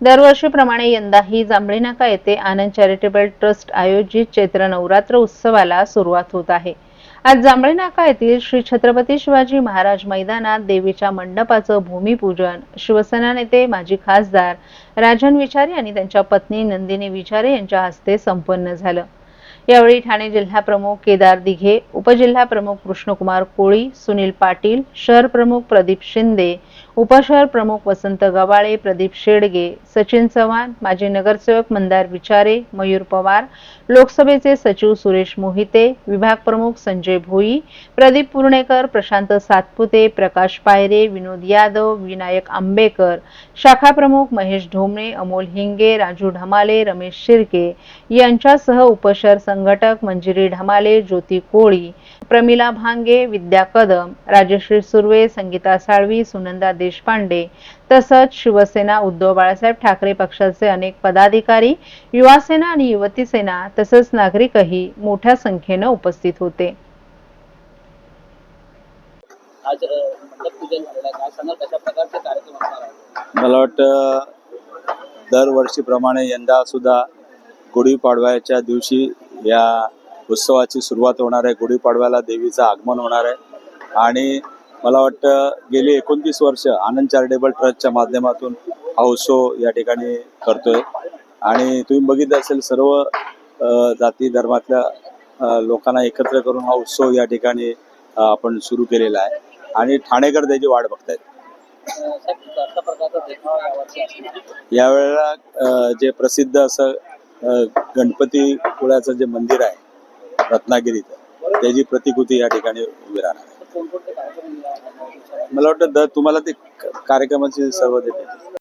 दरवर्षीप्रमाणे यंदाही जांभळी नाका येथे आनंद चॅरिटेबल ट्रस्ट आयोजित चैत्र नवरात्र उत्सवाला सुरुवात होत आहे. आज जांभळी नाका येथील श्री छत्रपती शिवाजी महाराज मैदानात देवीच्या मंडपाचं भूमिपूजन शिवसेना नेते माजी खासदार राजन विचारे आणि त्यांच्या पत्नी नंदिनी विचारे यांच्या हस्ते संपन्न झालं. यावेळी ठाणे जिल्हा प्रमुख केदार दिघे उपजिल्हा प्रमुख कृष्णकुमार कोळी सुनील पाटील शहर प्रमुख प्रदीप शिंदे उपशहर प्रमुख वसंत गवाळे प्रदीप शेडगे सचिन चव्हाण माजी नगरसेवक मंदार विचारे मयूर पवार लोकसभेचे सचिव सुरेश मोहिते विभाग प्रमुख संजय भोई प्रदीप पुर्णेकर प्रशांत सातपुते प्रकाश पायरे विनोद यादव विनायक आंबेकर शाखा प्रमुख महेश ढोमणे अमोल हिंगे राजू ढमाले रमेश शिर्के यांच्यासह उपशहर संघटक मंजिरी ढमाले ज्योती कोळी प्रमिला भांगे विद्या कदम राजश्री सुर्वे संगीता साळवी सुनंदा देशपांडे तसंच शिवसेना उद्धव बाळासाहेब ठाकरे पक्षाचे अनेक पदाधिकारी युवा सेना आणि युवती सेना तसंच नागरिकही मोठ्या संख्येनं उपस्थित होते. आज मला वाटतं दरवर्षीप्रमाणे यंदा सुद्धा गुढीपाडव्याच्या दिवशी या उत्सवाची सुरुवात होणार आहे. गुढीपाडव्याला देवीचं आगमन होणार आहे. आणि मला वाटतं गेली एकोणतीस वर्ष आनंद चॅरिटेबल ट्रस्टच्या माध्यमातून हा उत्सव या ठिकाणी करतोय. आणि तुम्ही बघितलं असेल सर्व जाती धर्मातल्या लोकांना एकत्र करून हा उत्सव या ठिकाणी आपण सुरू केलेला आहे. आणि ठाणेकर त्याची वाट बघतायत? यावेळेला जे प्रसिद्ध असं गणपती पुळ्याचं जे मंदिर आहे रत्नागिरीचं त्याची प्रतिकृती या ठिकाणी उभी राहणार आहे? मला वाटतं तुम्हाला ते कार्यक्रमाचे सर्व देते